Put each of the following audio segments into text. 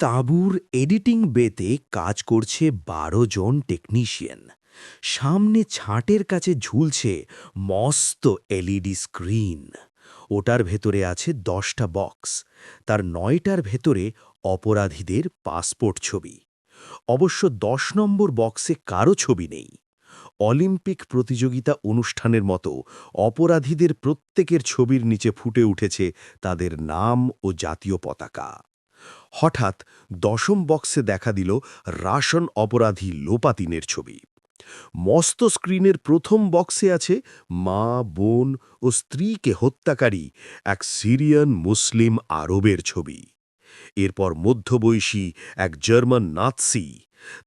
তাঁবুর এডিটিং বেতে কাজ করছে বারো জন টেকনিশিয়ান। সামনে ছাঁটের কাছে ঝুলছে মস্ত এলইডি স্ক্রিন। ওটার ভেতরে আছে দশটা বক্স। তার নয়টার ভেতরে অপরাধীদের পাসপোর্ট ছবি। অবশ্য দশ নম্বর বক্সে কারও ছবি নেই। অলিম্পিক প্রতিযোগিতা অনুষ্ঠানের মতো অপরাধীদের প্রত্যেকের ছবির নিচে ফুটে উঠেছে তাদের নাম ও জাতীয় পতাকা। হঠাৎ দশম বক্সে দেখা দিল রাশন অপরাধী লোপাতিনের ছবি। মস্ত স্ক্রিনের প্রথম বক্সে আছে মা, বোন ও স্ত্রীকে হত্যাকারী এক সিরিয়ান মুসলিম আরবের ছবি। এরপর মধ্যবয়সী এক জার্মান নাৎসি,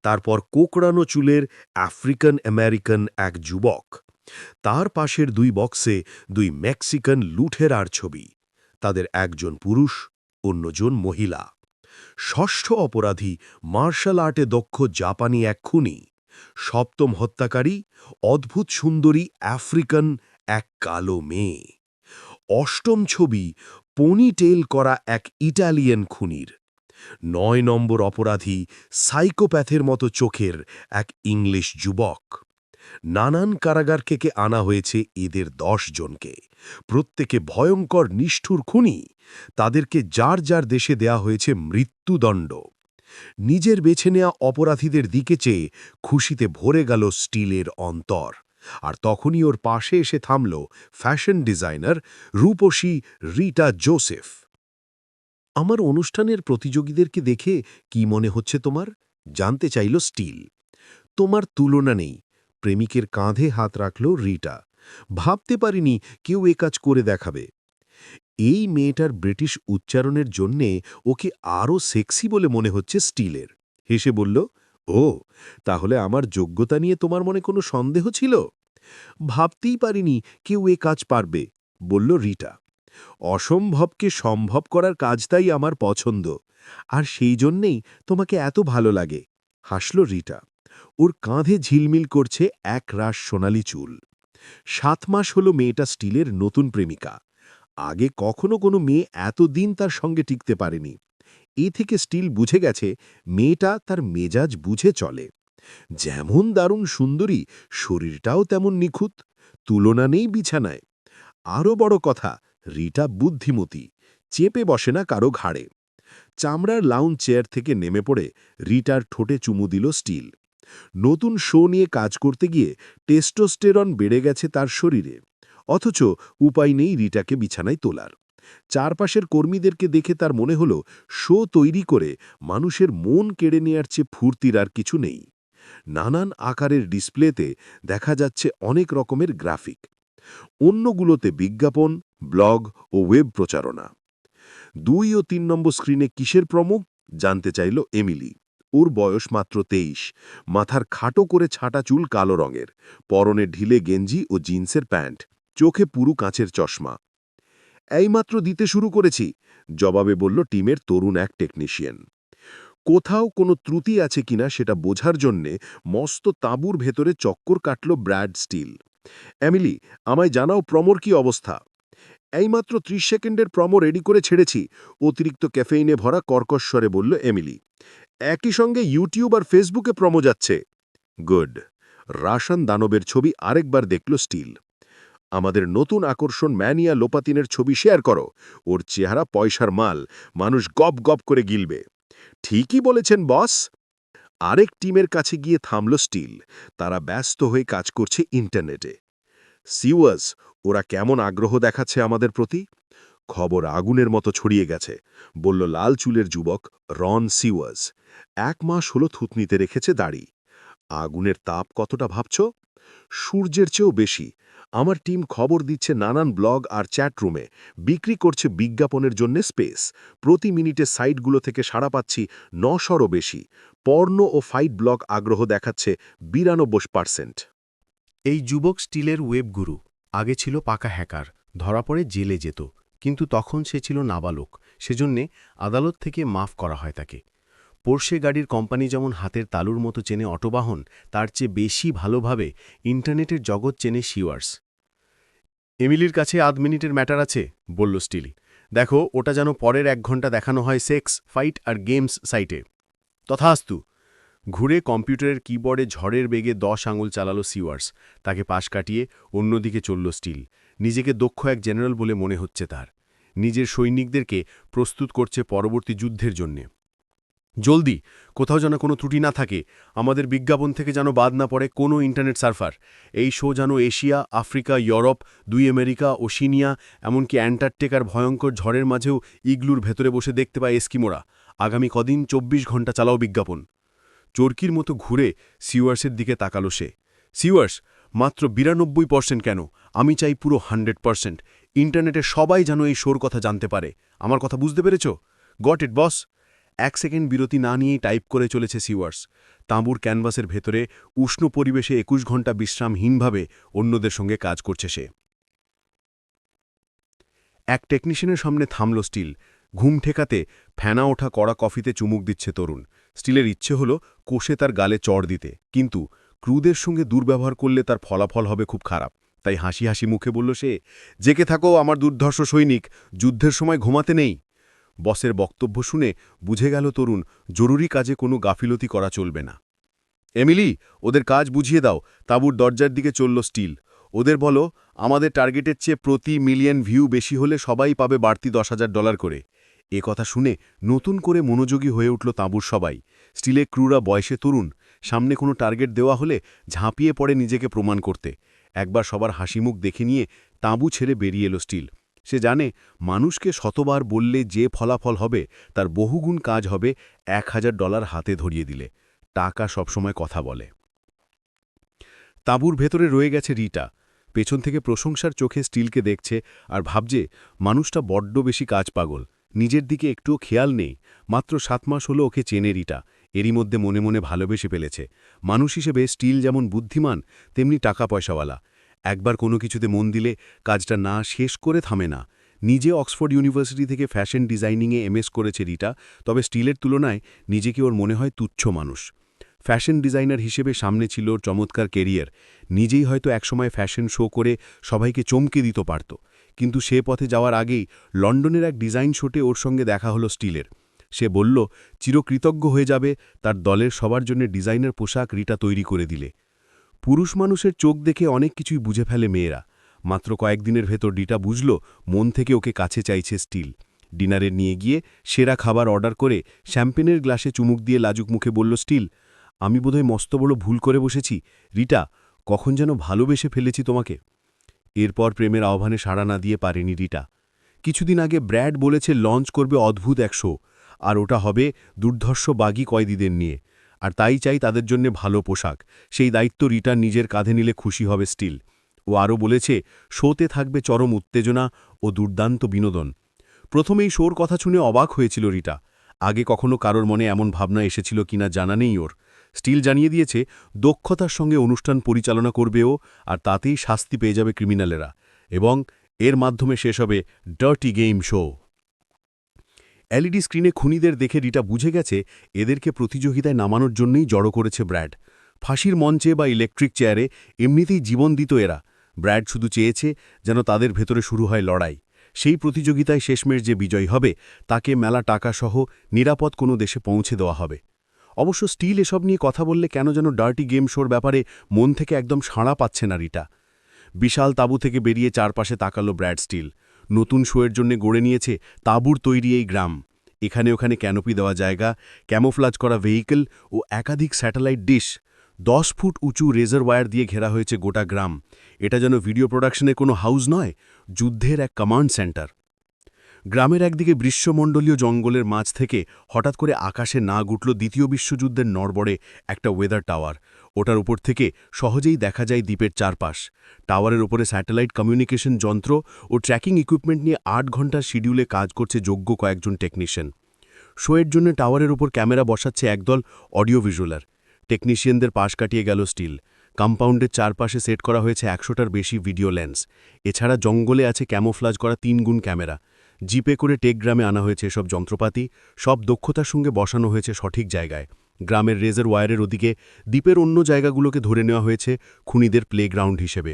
তারপর কোকড়ানো চুলের আফ্রিকান আমেরিকান এক যুবক। তার পাশের দুই বক্সে দুই মেক্সিকান লুঠেরার ছবি, তাদের একজন পুরুষ, অন্যজন মহিলা। ষষ্ঠ অপরাধী মার্শাল আর্টে দক্ষ জাপানি এক খুনি, সপ্তম হত্যাকারী, অদ্ভুত সুন্দরী আফ্রিকান এক কালো মেয়ে। অষ্টম ছবি পনিটেল করা এক ইটালিয়ান খুনির। নয় নম্বর অপরাধী সাইকোপ্যাথের মতো চোখের এক ইংলিশ যুবক। নানান কারাগার থেকে আনা হয়েছে এদের দশ জনকে। প্রত্যেকে ভয়ঙ্কর, নিষ্ঠুর খুনি। তাদেরকে যার যার দেশে দেয়া হয়েছে মৃত্যুদণ্ড। নিজের বেছে নেয়া অপরাধীদের দিকে চেয়ে খুশিতে ভরে গেল স্টিলের অন্তর। আর তখনই ওর পাশে এসে থামল ফ্যাশন ডিজাইনার রূপসী রিটা জোসেফ। আমার অনুষ্ঠানের প্রতিযোগীদেরকে দেখে কি মনে হচ্ছে তোমার? জানতে চাইল স্টিল। তোমার তুলনা নেই। প্রেমিকের কাঁধে হাত রাখল রিটা। ভাবতে পারিনি কেউ এ কাজ করে দেখাবে। এই মেয়েটার ব্রিটিশ উচ্চারণের জন্যে ওকে আরও সেক্সি বলে মনে হচ্ছে স্টিলের। হেসে বলল, ও, তাহলে আমার যোগ্যতা নিয়ে তোমার মনে কোনো সন্দেহ ছিল? ভাবতেই পারিনি কেউ এ কাজ পারবে, বলল রিটা। অসম্ভবকে সম্ভব করার কাজটাই আমার পছন্দ, আর সেই জন্যেই তোমাকে এত ভালো লাগে, হাসল রিটা। ওর কাঁধে ঝিলমিল করছে এক রাস সোনালি চুল। সাত মাস হল মেয়েটা স্টিলের নতুন প্রেমিকা। আগে কখনো কোনো মেয়ে এতদিন তার সঙ্গে টিকতে পারেনি। এ থেকে স্টিল বুঝে গেছে, মেয়েটা তার মেজাজ বুঝে চলে। যেমন দারুণ সুন্দরী, শরীরটাও তেমন নিখুঁত, তুলনা নেই বিছানায়। আরও বড় কথা, রিটা বুদ্ধিমতী, চেপে বসে না কারও ঘাড়ে। চামড়ার লাউন চেয়ার থেকে নেমে পড়ে রিটার ঠোঁটে চুমু দিল স্টিল। নতুন শো নিয়ে কাজ করতে গিয়ে টেস্টোস্টেরন বেড়ে গেছে তার শরীরে। অথচ উপায় নেই রিটাকে বিছানায় তোলার। চারপাশের কর্মীদেরকে দেখে তার মনে হল, শো তৈরি করে মানুষের মন কেড়ে নেয়ার চেয়ে ফুর্তির আর কিছু নেই। নানান আকারের ডিসপ্লেতে দেখা যাচ্ছে অনেক রকমের গ্রাফিক। অন্যগুলোতে বিজ্ঞাপন, ব্লগ ও ওয়েব প্রচারণা। দুই ও তিন নম্বর স্ক্রিনে কিসের প্রমুখ জানতে চাইল এমিলি। ওর বয়স মাত্র তেইশ। মাথার খাটো করে ছাটা চুল কালো রঙের। পরনে ঢিলে গেঞ্জি ও জিন্সের প্যান্ট। চোখে পুরু কাঁচের চশমা। এইমাত্র দিতে শুরু করেছি, জবাবে বলল টিমের তরুণ এক টেকনিশিয়ান। কোথাও কোনো ত্রুটি আছে কিনা সেটা বোঝার জন্যে মস্ত তাঁবুর ভেতরে চক্কর কাটল ব্র্যাড স্টিল। এমিলি, আমায় জানাও প্রমোর কি অবস্থা? এইমাত্র ত্রিশ সেকেন্ডের প্রমো রেডি করে ছেড়েছি। অতিরিক্ত ক্যাফেইনে ভরা কর্কশ্বরে বলল এমিলি। একই সঙ্গে ইউটিউব আর ফেসবুকে প্রমো যাচ্ছে। গুড রাশন দানবের ছবি আরেকবার দেখল স্টিল। আমাদের নতুন আকর্ষণ ম্যানিয়া লোপাতিনের ছবি শেয়ার করো। ওর চেহারা পয়সার মাল। মানুষ গপ গপ করে গিলবে। ঠিকই বলেছেন বস আরেক টিমের কাছে গিয়ে থামল স্টিল। তারা ব্যস্ত হয়ে কাজ করছে ইন্টারনেটে সিওয়াস ওরা কেমন আগ্রহ দেখাচ্ছে আমাদের প্রতি? খবর আগুনের মতো ছড়িয়ে গেছে, বলল লাল চুলের যুবক রন সিওয়াস এক মাস হলো থুতনিতে রেখেছে দাড়ি। আগুনের তাপ কতটা ভাবছ? সূর্যের চেয়েও বেশি। আমার টিম খবর দিচ্ছে নানান ব্লগ আর চ্যাটরুমে বিক্রি করছে বিজ্ঞাপনের জন্য স্পেস। প্রতি মিনিটে সাইটগুলো থেকে সাড়া পাচ্ছি নশরও বেশি। পর্ণ ও ফাইট ব্লগ আগ্রহ দেখাচ্ছে বিরানব্বই পার্সেন্ট। এই যুবক স্টিলের ওয়েব গুরু। আগে ছিল পাকা হ্যাকার। ধরা পড়ে জেলে যেত। কিন্তু তখন সে ছিল নাবালক। সেজন্যে আদালত থেকে মাফ করা হয় তাকে। পোর্শে গাড়ির কোম্পানি যেমন হাতের তালুর মতো চেনে অটোবাহন, তার চেয়ে বেশি ভালোভাবে ইন্টারনেটের জগৎ চেনে শিওয়ার্স। এমিলির কাছে আধ মিনিটের ম্যাটার আছে, বলল স্টিল। দেখো, ওটা যেন পরের এক ঘণ্টা দেখানো হয় সেক্স, ফাইট আর গেমস সাইটে। তথাস্তু। ঘুরে কম্পিউটারের কিবোর্ডে ঝড়ের বেগে দশ আঙুল চালালো সিওয়ার্স তাকে পাশ কাটিয়ে অন্যদিকে চলল স্টিল। নিজেকে দক্ষ এক জেনারেল বলে মনে হচ্ছে তার। নিজের সৈনিকদেরকে প্রস্তুত করছে পরবর্তী যুদ্ধের জন্যে। জলদি, কোথাও যেন কোনো ত্রুটি না থাকে। আমাদের বিজ্ঞাপন থেকে যেন বাদ না পড়ে কোনো ইন্টারনেট সার্ভার এই শো যেন এশিয়া, আফ্রিকা, ইউরোপ, দুই আমেরিকা ও ওশিনিয়া এমনকি অ্যান্টার্কটিকার ভয়ঙ্কর ঝড়ের মাঝেও ইগলুর ভেতরে বসে দেখতে পায় এস্কিমোরা। আগামী কদিন চব্বিশ ঘণ্টা চালাও বিজ্ঞাপন। চরকির মতো ঘুরে সিওয়ার্সের দিকে তাকালো সে। সিওয়ার্স মাত্র বিরানব্বই পার্সেন্ট কেন? আমি চাই পুরো হান্ড্রেড পার্সেন্ট ইন্টারনেটে সবাই যেন এই শোর কথা জানতে পারে। আমার কথা বুঝতে পেরেছ? গট ইট বস এক সেকেন্ড বিরতি না নিয়েই টাইপ করে চলেছে সিওয়ার্স তাঁবুর ক্যানভাসের ভেতরে উষ্ণ পরিবেশে একুশ ঘণ্টা বিশ্রামহীনভাবে অন্যদের সঙ্গে কাজ করছে সে। এক টেকনিশিয়ানের সামনে থামল স্টিল। ঘুম ঠেকাতে ফ্যানা ওঠা কড়া কফিতে চুমুক দিচ্ছে তরুণ। স্টিলের ইচ্ছে হল কোষে তার গালে চড় দিতে। কিন্তু ক্রুদের সঙ্গে দুর্ব্যবহার করলে তার ফলাফল হবে খুব খারাপ। তাই হাসি হাসি মুখে বলল সে জেকে থাকো, আমার দুর্ধর্ষ সৈনিক, যুদ্ধের সময় ঘুমাতে নেই। বসের বক্তব্য শুনে বুঝে গেল তরুণ, জরুরি কাজে কোনো গাফিলতি করা চলবে না। এমিলি, ওদের কাজ বুঝিয়ে দাও। তাঁবুর দরজার দিকে চলল স্টিল। ওদের বলো, আমাদের টার্গেটের চেয়ে প্রতি মিলিয়ন ভিউ বেশি হলে সবাই পাবে বাড়তি দশ হাজার ডলার করে। এ কথা শুনে নতুন করে মনোযোগী হয়ে উঠল তাঁবুর সবাই। স্টিলে ক্রুরা বয়সে তরুণ সামনে কোনো টার্গেট দেওয়া হলে ঝাঁপিয়ে পড়ে নিজেকে প্রমাণ করতে। একবার সবার হাসিমুখ দেখে নিয়ে তাঁবু ছেড়ে বেরিয়ে এলো স্টিল। সে জানে, মানুষকে শতবার বললে যে ফলাফল হবে, তার বহুগুণ কাজ হবে এক হাজার ডলার হাতে ধরিয়ে দিলে। টাকা সবসময় কথা বলে। তাঁবুর ভেতরে রয়ে গেছে রিটা। পেছন থেকে প্রশংসার চোখে স্টিলকে দেখছে আর ভাবছে, মানুষটা বড্ড বেশি কাজ পাগল। নিজের দিকে একটুও খেয়াল নেই। মাত্র সাত মাস হলো ওকে চেনে রিটা। এরই মধ্যে মনে মনে ভালোবেসে ফেলেছে। মানুষ হিসেবে স্টিল যেমন বুদ্ধিমান, তেমনি টাকা পয়সাওয়ালা একবার কোনো কিছুতে মন দিলে কাজটা না শেষ করে থামে না। নিজে অক্সফোর্ড ইউনিভার্সিটি থেকে ফ্যাশন ডিজাইনিংয়ে এমএস করেছে রিটা, তবে স্টিলের তুলনায় নিজেকে ওর মনে হয় তুচ্ছ মানুষ। ফ্যাশন ডিজাইনার হিসেবে সামনে ছিল ওর চমৎকার কেরিয়ার। নিজেই হয়তো একসময় ফ্যাশন শো করে সবাইকে চমকে দিত পারত। কিন্তু সে পথে যাওয়ার আগেই লন্ডনের এক ডিজাইন শোটে ওর সঙ্গে দেখা হলো স্টিলের। সে বলল, চিরকৃতজ্ঞ হয়ে যাবে তার দলের সবার জন্য ডিজাইনের পোশাক রিটা তৈরি করে দিলে। পুরুষ মানুষের চোখ দেখে অনেক কিছুই বুঝে ফেলে মেয়েরা। মাত্র কয়েকদিনের ভেতর ডিটা বুঝল, মন থেকে ওকে কাছে চাইছে স্টিল। ডিনারে নিয়ে গিয়ে সেরা খাবার অর্ডার করে শ্যাম্পেনের গ্লাসে চুমুক দিয়ে লাজুক মুখে বলল, স্টিল, আমি বোধহয় মস্ত বড় ভুল করে বসেছি। রিটা কখন যেন ভালোবেসে ফেলেছি তোমাকে? এরপর প্রেমের আহ্বানে সাড়া না দিয়ে পারেনি রিটা কিছুদিন আগে ব্র্যাড বলেছে, লঞ্চ করবে অদ্ভুত এক শো। আর ওটা হবে দুর্ধর্ষ বাগি কয়েদিদের নিয়ে। আর তাই চাই তাদের জন্য ভালো পোশাক। সেই দায়িত্ব রিটার নিজের কাঁধে নিলে খুশি হবে স্টিল। ও আরও বলেছে, শোতে থাকবে চরম উত্তেজনা ও দুর্দান্ত বিনোদন। প্রথমেই শোর কথা শুনে অবাক হয়েছিল রিটা। আগে কখনো কারোর মনে এমন ভাবনা এসেছিল কিনা জানা নেই ওর। স্টিল জানিয়ে দিয়েছে, দক্ষতার সঙ্গে অনুষ্ঠান পরিচালনা করবেও আর তাতেই শাস্তি পেয়ে যাবে ক্রিমিনালেরা। এবং এর মাধ্যমে শেষ হবে ডার্টি গেম শো। এলইডি স্ক্রিনে খুনিদের দেখে রিটা বুঝে গেছে এদেরকে প্রতিযোগিতায় নামানোর জন্যই জড়ো করেছে ব্র্যাড। ফাঁসির মঞ্চে বা ইলেকট্রিক চেয়ারে এমনিতেই জীবন দিত এরা। ব্র্যাড শুধু চেয়েছে যেন তাদের ভেতরে শুরু হয় লড়াই। সেই প্রতিযোগিতায় শেষমেশ যে বিজয়ী হবে, তাকে মেলা টাকাসহ নিরাপদ কোনো দেশে পৌঁছে দেওয়া হবে। অবশ্য স্টিল এসব নিয়ে কথা বললে কেন যেন ডার্টি গেম শোর ব্যাপারে মন থেকে একদম সাড়া পাচ্ছে না রিটা। বিশাল তাঁবু থেকে বেরিয়ে চারপাশে তাকালো ব্র্যাড স্টিল। নতুন শোয়ের জন্য গড়ে নিয়েছে তাঁবুর তৈরি এই গ্রাম। এখানে ওখানে ক্যানোপি দেওয়া জায়গা ক্যামোফ্লাজ করা ভেহিকল ও একাধিক স্যাটেলাইট ডিশ দশ ফুট উঁচু রেজার ওয়্যার দিয়ে ঘেরা হয়েছে গোটা গ্রাম। এটা যেন ভিডিও প্রোডাকশনের কোনো হাউস নয়, যুদ্ধের এক কমান্ড সেন্টার গ্রামের একদিকে গ্রীষ্মমণ্ডলীয় জঙ্গলের মাঝ থেকে হঠাৎ করে আকাশে না গুটল দ্বিতীয় বিশ্বযুদ্ধের নড়বড়ে একটা ওয়েদার টাওয়ার ওটার উপর থেকে সহজেই দেখা যায় দ্বীপের চারপাশ। টাওয়ারের ওপরে স্যাটেলাইট কমিউনিকেশন যন্ত্র ও ট্র্যাকিং ইকুইপমেন্ট নিয়ে আট ঘণ্টার শিডিউলে কাজ করছে যোগ্য কয়েকজন টেকনিশিয়ান। শোয়ের জন্য টাওয়ারের ওপর ক্যামেরা বসাচ্ছে একদল অডিও ভিজুয়ালার। টেকনিশিয়ানদের পাশ কাটিয়ে গেল স্টিল। কম্পাউন্ডের চারপাশে সেট করা হয়েছে একশোটার বেশি ভিডিও লেন্স। এছাড়া জঙ্গলে আছে ক্যামোফ্লাজ করা তিন গুণ ক্যামেরা। জিপে করে টেকগ্রামে আনা হয়েছে এসব যন্ত্রপাতি। সব দক্ষতার সঙ্গে বসানো হয়েছে সঠিক জায়গায়। গ্রামের রেজার ওয়ারের ওদিকে দ্বীপের অন্য জায়গাগুলোকে ধরে নেওয়া হয়েছে খুনিদের প্লেগ্রাউন্ড হিসেবে।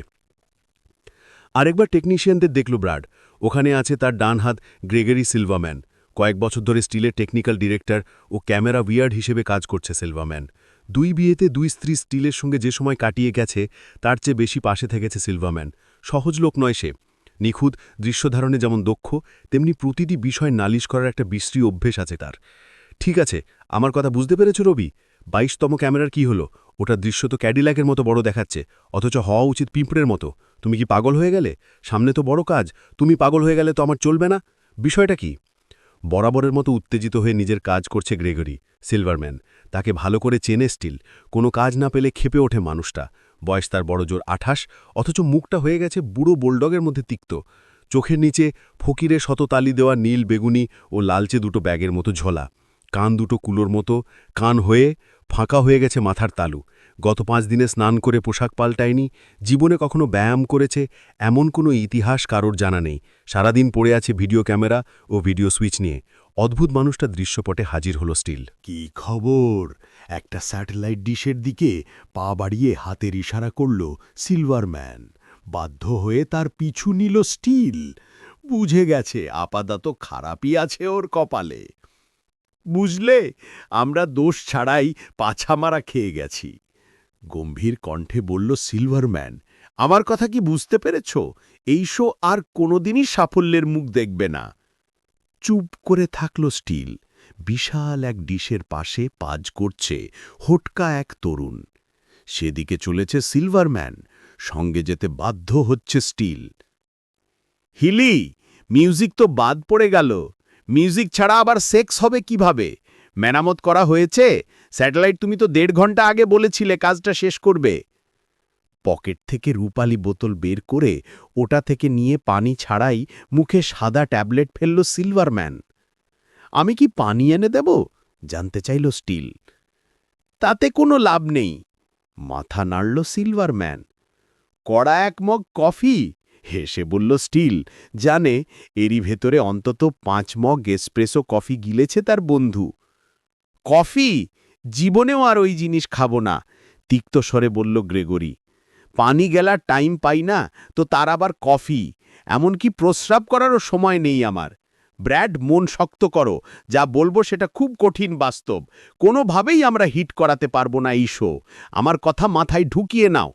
আরেকবার টেকনিশিয়ানদের দেখল ব্রাড। ওখানে আছে তার ডান হাত গ্রেগরি সিলভাম্যান। কয়েক বছর ধরে স্টিলের টেকনিক্যাল ডিরেক্টর ও ক্যামেরা উইয়ার্ড হিসেবে কাজ করছে সিলভাম্যান। দুই বিয়েতে দুই স্ত্রী স্টিলের সঙ্গে যে সময় কাটিয়ে গেছে, তার চেয়ে বেশি পাশে থেকেছে সিলভাম্যান। সহজ লোক নয় সে। নিখুঁত দৃশ্যধারণে যেমন দক্ষ, তেমনি প্রতিটি বিষয় নালিশ করার একটা বিশ্রী অভ্যেস আছে তার। ঠিক আছে, আমার কথা বুঝতে পেরেছ রবি? বাইশতম ক্যামেরার কি হলো? ওটা দৃশ্য তো ক্যাডিল্যাকের মতো বড় দেখাচ্ছে, অথচ হওয়া উচিত পিঁপড়ের মতো। তুমি কি পাগল হয়ে গেলে? সামনে তো বড় কাজ, তুমি পাগল হয়ে গেলে তো আমার চলবে না? বিষয়টা কি? বরাবরের মতো উত্তেজিত হয়ে নিজের কাজ করছে গ্রেগরি, সিলভারম্যান। তাকে ভালো করে চেনে স্টিল, কোনো কাজ না পেলে খেপে ওঠে মানুষটা। বয়স তার বড় জোর আঠাশ, অথচ মুখটা হয়ে গেছে বুড়ো বোলডগের মধ্যে তিক্ত। চোখের নিচে ফকিরে শততালি দেওয়া নীল বেগুনি ও লালচে দুটো ব্যাগের মতো ঝোলা। কান দুটো কুলোর মতো, কান হয়ে ফাঁকা হয়ে গেছে মাথার তালু। গত পাঁচ দিনে স্নান করে পোশাক পাল্টায়নি, জীবনে কখনো ব্যায়াম করেছে, এমন কোনো ইতিহাস কারোর জানা নেই। সারাদিন পড়ে আছে ভিডিও ক্যামেরা ও ভিডিও সুইচ নিয়ে। অদ্ভুত মানুষটা দৃশ্যপটে হাজির হলো স্টিল। কি খবর? একটা স্যাটেলাইট ডিশের দিকে পা বাড়িয়ে হাতের ইশারা করল সিলভারম্যান। বাধ্য হয়ে তার পিছু নিল স্টিল। বুঝে গেছে, আপাতত খারাপই আছে ওর কপালে। বুঝলে? আমরা দোষ ছাড়াই পাছামারা খেয়ে গেছি। গম্ভীর কণ্ঠে বলল সিলভারম্যান আমার কথা কি বুঝতে পেরেছ? এই শো আর কোনোদিনই সাফল্যের মুখ দেখবে না। চুপ করে থাকল স্টিল। বিশাল এক ডিশের পাশে পাজ করছে হোটকা এক তরুণ। সেদিকে চলেছে সিলভারম্যান সঙ্গে যেতে বাধ্য হচ্ছে স্টিল। হিলি, মিউজিক তো বাদ পড়ে গেল। মিউজিক ছাড়া আবার সেক্স হবে কীভাবে? মেরামত করা হয়েছে? স্যাটেলাইট তুমি তো দেড় ঘণ্টা আগে বলেছিলে কাজটা শেষ করবে। পকেট থেকে রূপালি বোতল বের করে ওটা থেকে নিয়ে পানি ছাড়াই মুখে সাদা ট্যাবলেট ফেলল সিলভারম্যান। আমি কি পানি এনে দেব? জানতে চাইল স্টিল। তাতে কোনো লাভ নেই। মাথা নাড়ল সিলভারম্যান। কড়া এক মগ কফি? হেসে বলল, স্টিল, জানে, এরই ভেতরে অন্তত পাঁচ মগ এসপ্রেসো কফি গিলেছে তার বন্ধু। কফি? জীবনেও আর ওই জিনিস খাব না। তিক্ত স্বরে বলল গ্রেগরি, পানি গেলার টাইম পাই না, তো তার আবার কফি। এমনকি প্রস্রাব করারও সময় নেই আমার। ব্র্যাড, মন শক্ত করো, যা বলব সেটা খুব কঠিন বাস্তব। কোনোভাবেই আমরা হিট করাতে পারব না এই শো। আমার কথা মাথায় ঢুকিয়ে নাও।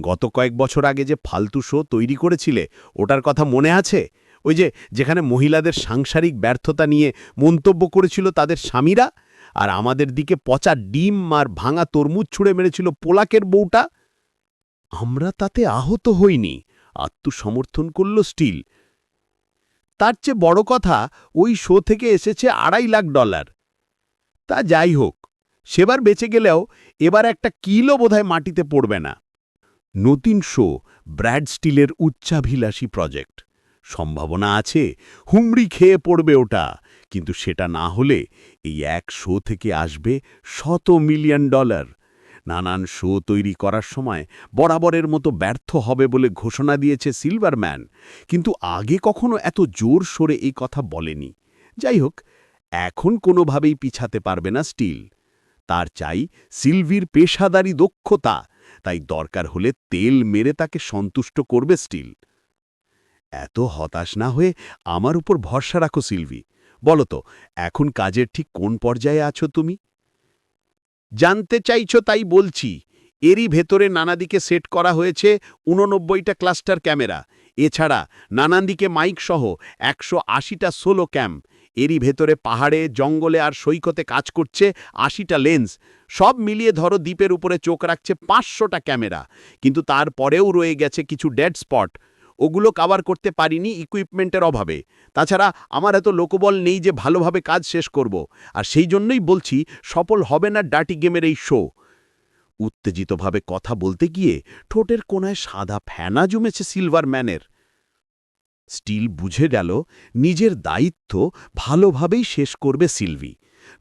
গত কয়েক বছর আগে যে ফালতু শো তৈরি করেছিলে, ওটার কথা মনে আছে? ওই যে, যেখানে মহিলাদের সাংসারিক ব্যর্থতা নিয়ে মন্তব্য করেছিল তাদের স্বামীরা? আর আমাদের দিকে পচা ডিম আর ভাঙা তরমুজ ছুঁড়ে মেরেছিল পোলাকের বউটা? আমরা তাতে আহত হইনি, আত্মসমর্থন করল স্টিল। তার চেয়ে বড় কথা, ওই শো থেকে এসেছে আড়াই লাখ ডলার। তা যাই হোক, সেবার বেঁচে গেলেও এবার একটা কিলো বোধহয় মাটিতে পড়বে না। নতুন শো ব্র্যাড স্টিলের উচ্চাভিলাষী প্রজেক্ট। সম্ভাবনা আছে, হুমড়ি খেয়ে পড়বে ওটা, কিন্তু সেটা না হলে এই এক শো থেকে আসবে শত মিলিয়ন ডলার। নানান শো তৈরি করার সময় বরাবরের মতো ব্যর্থ হবে বলে ঘোষণা দিয়েছে সিলভারম্যান, কিন্তু আগে কখনো এত জোর সরে এই কথা বলেনি। যাই হোক, এখন কোনোভাবেই পিছাতে পারবে না স্টিল। তার চাই সিলভির পেশাদারি দক্ষতা তাই দরকার হলে তেল মেরে তাকে সন্তুষ্ট করবে স্টিল। এত হতাশ না হয়ে আমার উপর ভরসা রাখো, সিলভি। বলো তো, এখন কাজের ঠিক কোন পর্যায়ে আছো তুমি? জানতে চাইছো তাই বলছি, এরই ভেতরে নানা দিকে সেট করা হয়েছে উননব্বইটা ক্লাস্টার ক্যামেরা। এছাড়া নানান দিকে মাইক সহ একশো আশিটা সোলো ক্যাম্প এরই ভেতরে পাহাড়ে, জঙ্গলে আর সৈকতে কাজ করছে আশিটা লেন্স। সব মিলিয়ে ধরো দ্বীপের উপরে চোখ রাখছে পাঁচশোটা ক্যামেরা। কিন্তু তারপরেও রয়ে গেছে কিছু ডেড স্পট। ওগুলো কাভার করতে পারিনি ইকুইপমেন্টের অভাবে। তাছাড়া আমার এত লোকবল নেই যে ভালোভাবে কাজ শেষ করব। আর সেই জন্যই বলছি, সফল হবে না ডাটি গেমের এই শো। উত্তেজিতভাবে কথা বলতে গিয়ে ঠোঁটের কোনায় সাদা ফ্যানা জমেছে সিলভার ম্যানের। স্টিল বুঝে গেল নিজের দায়িত্ব ভালোভাবেই শেষ করবে সিলভি।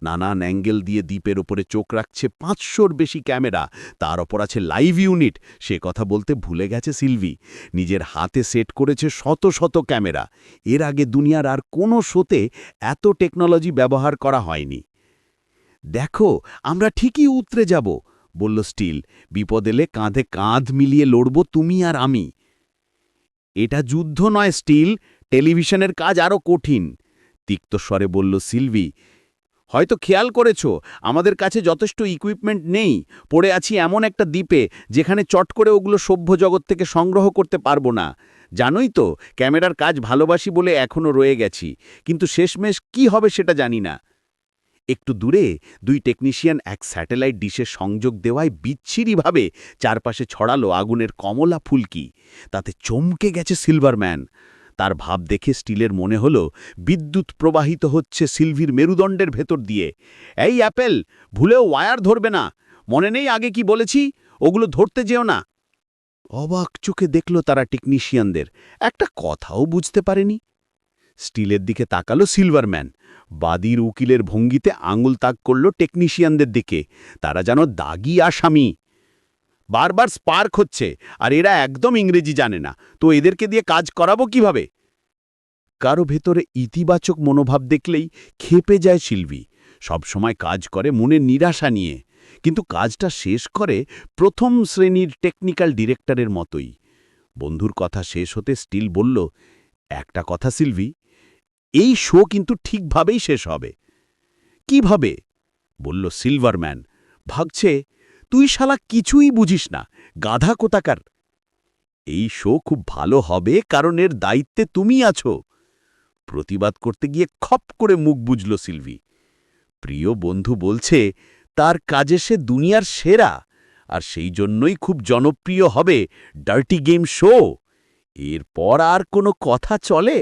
নানান অ্যাঙ্গেল দিয়ে দ্বীপের ওপরে চোখ রাখছে পাঁচশোর বেশি ক্যামেরা, তার ওপর আছে লাইভ ইউনিট, সে কথা বলতে ভুলে গেছে সিলভি। নিজের হাতে সেট করেছে শত শত ক্যামেরা। এর আগে দুনিয়ার আর কোনো শোতে এত টেকনোলজি ব্যবহার করা হয়নি। দেখো, আমরা ঠিকই উতরে যাব, বলল স্টিল। বিপদ এলে কাঁধে কাঁধ মিলিয়ে লড়ব তুমি আর আমি। এটা যুদ্ধ নয় স্টিল, টেলিভিশনের কাজ আরও কঠিন। তিক্তস্বরে বলল, সিলভি, হয়তো খেয়াল করেছ, আমাদের কাছে যথেষ্ট ইকুইপমেন্ট নেই। পড়ে আছি এমন একটা দ্বীপে, যেখানে চট করে ওগুলো সভ্য জগৎ থেকে সংগ্রহ করতে পারব না। জানোই তো, ক্যামেরার কাজ ভালোবাসি বলে এখনও রয়ে গেছি। কিন্তু শেষমেশ কি হবে সেটা জানি না। একটু দূরে দুই টেকনিশিয়ান এক স্যাটেলাইট ডিশের সংযোগ দেওয়ায় বিচ্ছিরিভাবে চারপাশে ছড়ালো আগুনের কমলা ফুলকি। তাতে চমকে গেছে সিলভারম্যান তার ভাব দেখে স্টিলের মনে হলো, বিদ্যুৎ প্রবাহিত হচ্ছে সিলভির মেরুদণ্ডের ভেতর দিয়ে। এই অ্যাপেল, ভুলেও ওয়্যার ধরবে না। মনে নেই আগে কি বলেছি? ওগুলো ধরতে যেও না। অবাক চোখে দেখল তারা টেকনিশিয়ানদের একটা কথাও বুঝতে পারেনি। স্টিলের দিকে তাকালো সিলভারম্যান বাদির উকিলের ভঙ্গিতে আঙুল তাক করল টেকনিশিয়ানদের দিকে। তারা যেন দাগি আসামি। বারবার স্পার্ক হচ্ছে, আর এরা একদম ইংরেজি জানে না। তো এদেরকে দিয়ে কাজ করাবো কীভাবে? কারও ভেতরে ইতিবাচক মনোভাব দেখলেই খেপে যায় শিল্পী। সবসময় কাজ করে মনে নিরাশা নিয়ে। কিন্তু কাজটা শেষ করে প্রথম শ্রেণির টেকনিক্যাল ডিরেক্টরের মতোই। বন্ধুর কথা শেষ হতে স্টিল বলল, একটা কথা সিলভি এই শো কিন্তু ঠিকভাবেই শেষ হবে। কীভাবে? বলল সিলভারম্যান। ভাগছে, তুই শালা কিছুই বুঝিস না, গাধা কোতাকার। এই শো খুব ভালো হবে কারণ এর দায়িত্বে তুমি আছো। প্রতিবাদ করতে গিয়ে খপ করে মুখ বুঝল সিলভি। প্রিয় বন্ধু বলছে, তার কাজে সে দুনিয়ার সেরা, আর সেই জন্যই খুব জনপ্রিয় হবে ডার্টি গেম শো। এরপর আর কোনো কথা চলে?